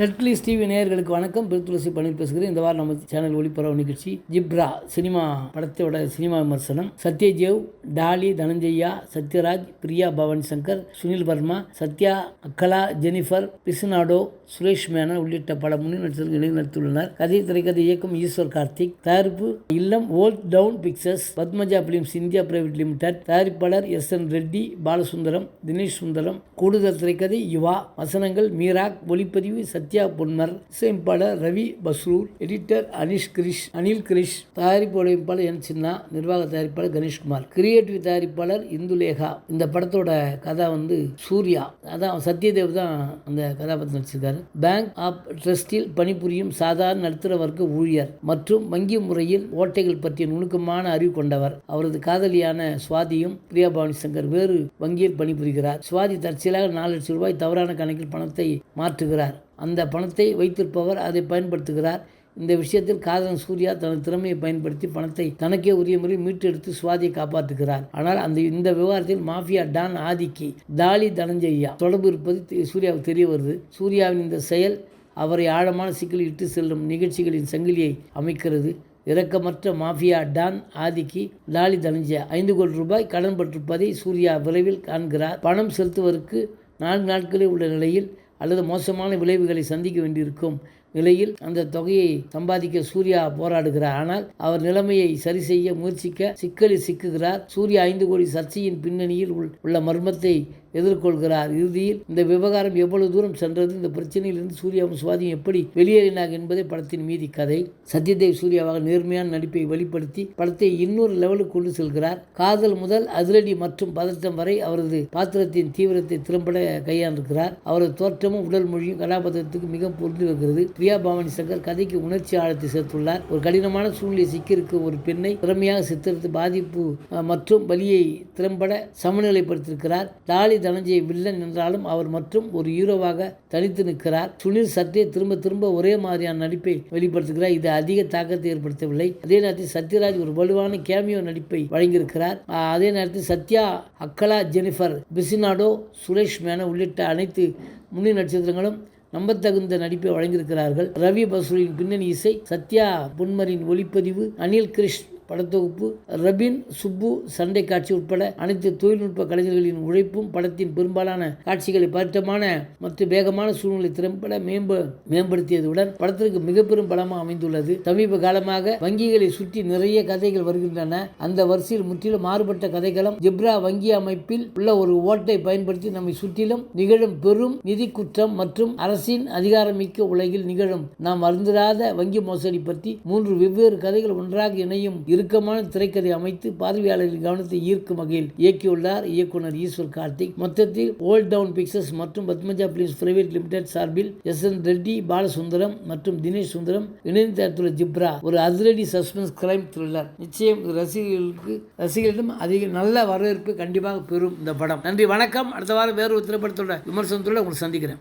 Netflix TV நேயர்களுக்கு வணக்கம். பிரித்துளசி பணி பேசுகிறேன். இந்த வாரம் நம்ம சேனல் ஒளிபரவு நிகழ்ச்சி ஜிப்ரா சினிமா படத்தோட சினிமா விமர்சனம். சத்யஜேவ் டாலி தனஞ்சய்யா சத்யராஜ் பிரியா பவானி சங்கர் சுனில் வர்மா சத்யா அக்கலா ஜெனிஃபர் பிசுநாடோ சுரேஷ் மேனன் உள்ளிட்ட பல முன்னணி நடிகர்கள் நடித்துள்ளனர். கதை திரைக்கதை இயக்கம் ஈஸ்வர் கார்த்திக். தயாரிப்பு இல்லம் Old Town Pictures Padmaja Films India private limited தயாரிப்பாளர் எஸ் என் ரெட்டி பாலசுந்தரம் தினேஷ் சுந்தரம். கூடுதல் திரைக்கதை யுவா. வசனங்கள் மீராக் ஒளிப்பதிவு சத்ய சத்யா பொன்மர் இசையமைப்பாளர் ரவி பஸ்ரூர் எடிட்டர் அனிஷ் கிரிஷ் அனில் கிரிஷ் தயாரிப்பு வடிவமைப்பாளர் என் சின்னா நிர்வாக தயாரிப்பாளர் கணேஷ்குமார். கிரியேட்டிவ் தயாரிப்பாளர் இந்துலேகா. இந்த படத்தோட கதை வந்து சூர்யா. அதான் சத்யதேவ் தான் அந்த கதாபாத்திரம் நடிச்சிருக்காரு. பேங்க் ஆஃப் ட்ரஸ்டில் பணிபுரியும் சாதாரண நடுத்தர வர்க்க ஊழியர் மற்றும் வங்கி முறையில் ஓட்டைகள் பற்றிய நுணுக்கமான அறிவு கொண்டவர். அவரது காதலியான சுவாதியும் பிரியா பவானி சங்கர் வேறு வங்கியில் பணிபுரிகிறார். சுவாதி தற்செயலாக நாலு லட்சம் ரூபாய் தவறான கணக்கில் பணத்தை மாற்றுகிறார். அந்த பணத்தை வைத்திருப்பவர் அதை பயன்படுத்துகிறார். இந்த விஷயத்தில் காதலன் சூர்யா தனது திறமையை பயன்படுத்தி பணத்தை தனக்கே உரிய முறையில் மீட்டெடுத்து சுவாதியை காப்பாற்றுகிறார். ஆனால் அந்த இந்த விவகாரத்தில் மாஃபியா டான் ஆதிக்கி தாலி தனஞ்சய்யா தொடர்பு இருப்பது சூர்யாவுக்கு தெரிய வருது. சூர்யாவின் இந்த செயல் அவரை ஆழமான சிக்கலில் இட்டு செல்லும் நிகழ்ச்சிகளின் சங்கிலியை அமைக்கிறது. இரக்கமற்ற மாஃபியா டான் ஆதிக்கு லாலி தனஞ்சயா ஐந்து கோடி ரூபாய் கடன் பட்டிருப்பதை சூர்யா விரைவில் காண்கிறார். பணம் செலுத்துவதற்கு நான்கு நாட்களே உள்ள நிலையில் அல்லது மோசமான விளைவுகளை சந்திக்க வேண்டியிருக்கும் நிலையில் அந்த தொகையை சம்பாதிக்க சூர்யா போராடுகிறார். ஆனால் அவர் நிலைமையை சரி செய்ய முயற்சிக்க சிக்கலில் சிக்குகிறார். சூர்யா ஐந்து கோடி சர்ச்சையின் பின்னணியில் உள்- உள்ள மர்மத்தை எதிர்கொள்கிறார். இறுதியில் இந்த விவகாரம் எவ்வளவு தூரம் சென்றது இந்த பிரச்சனையிலிருந்து சூர்யாவும் சுவாதியும் எப்படி வெளியேறினார் என்பதே படத்தின் மீதி கதை. சத்யதேவ் சூர்யாவாக நேர்மையான நடிப்பை வெளிப்படுத்தி படத்தை இன்னொரு லெவலுக்கு கொண்டு செல்கிறார். காதல் முதல் அதிரடி மற்றும் பதட்டம் வரை அவரது பாத்திரத்தின் தீவிரத்தை திறம்பட கையாண்டிருக்கிறார். அவரது தோற்றமும் உடல் மொழியும் கதாபாத்திரத்துக்கு மிக பொருந்து வருகிறது. பிரியா பவானி சங்கர் கதைக்கு உணர்ச்சி ஆழத்தை சேர்த்துள்ளார். ஒரு கடினமான சூழ்நிலை சிக்கியிருக்க ஒரு பெண்ணை திறமையாக சித்தரித்து பாதிப்பு மற்றும் வலியை திறம்பட சமநிலைப்படுத்தியிருக்கிறார். டாலி தனஞ்சய வில்லன் என்றாலும் அவர் மற்றும் ஒரு ஹீரோவாக தனித்து நிற்கிறார். சுனில் சற்றே திரும்ப திரும்ப ஒரே மாதிரியான நடிப்பை வெளிப்படுத்துகிறார். இது அதிக தாக்கத்தை ஏற்படுத்தவில்லை. அதே நேரத்தில் சத்யராஜ் ஒரு வலுவான கேமியோ நடிப்பை வழங்கியிருக்கிறார். அதே நேரத்தில் சத்யா அக்கலா ஜெனிஃபர் பிசினாடோ சுரேஷ் மேன உள்ளிட்ட அனைத்து முன்னணி நட்சத்திரங்களும் நம்பத்தகுந்த நடிப்பை வழங்கியிருக்கிறார்கள். ரவி பசூரின் பின்னணி இசை சத்யா பொன்மரின் ஒளிப்பதிவு அனில் கிருஷ்ண படத்தொகுப்பு ரபின் சுப்பு சண்டை காட்சி உட்பட அனைத்து தொழில்நுட்ப கலைஞர்களின் உழைப்பும் படத்தின் பெரும்பாலான காட்சிகளை பதட்டமான மற்றும் வேகமான சூழ்நிலை திறம்பட மேம்ப மேம்படுத்தியதுடன் படத்திற்கு மிக பெரும் பலமாக அமைந்துள்ளது. சமீப காலமாக வங்கிகளை சுற்றி நிறைய கதைகள் வருகின்றன. அந்த வரிசையில் முற்றிலும் மாறுபட்ட கதைகளும் ஜிப்ரா வங்கி அமைப்பில் உள்ள ஒரு ஓட்டை பயன்படுத்தி நம்மை சுற்றிலும் நிகழும் பெரும் நிதி குற்றம் மற்றும் அரசின் அதிகாரமிக்க உலகில் நிகழும். நாம் அருந்திராத வங்கி மோசடி பற்றி மூன்று வெவ்வேறு கதைகள் ஒன்றாக இணையும் இறுக்கமான திரைக்கதை அமைத்து பார்வையாளர்களின் கவனத்தை ஈர்க்கும் வகையில் இயக்கியுள்ளார் இயக்குனர் ஈஸ்வர் கார்த்திக். மொத்தத்தில் ஓல்ட் டவுன் பிக்சர்ஸ் மற்றும் பத்மஜா பிலிம்ஸ் பிரைவேட் லிமிடெட் சார்பில் எஸ். என். ரெட்டி பாலசுந்தரம் மற்றும் தினேஷ் சுந்தரம் இணைந்து தயாரித்துள்ள ஜிப்ரா ஒரு அதிரடி சஸ்பென்ஸ் கிரைம் த்ரில்லர் நிச்சயம் ரசிகர்களுக்கு ரசிகர்களிடம் அதிக நல்ல வரவேற்பு கண்டிப்பாக பெறும் இந்த படம். நன்றி வணக்கம். அடுத்த வாரம் வேறு ஒரு திரைப்படத்தோட விமர்சனத்தோட உங்களுக்கு சந்திக்கிறேன்.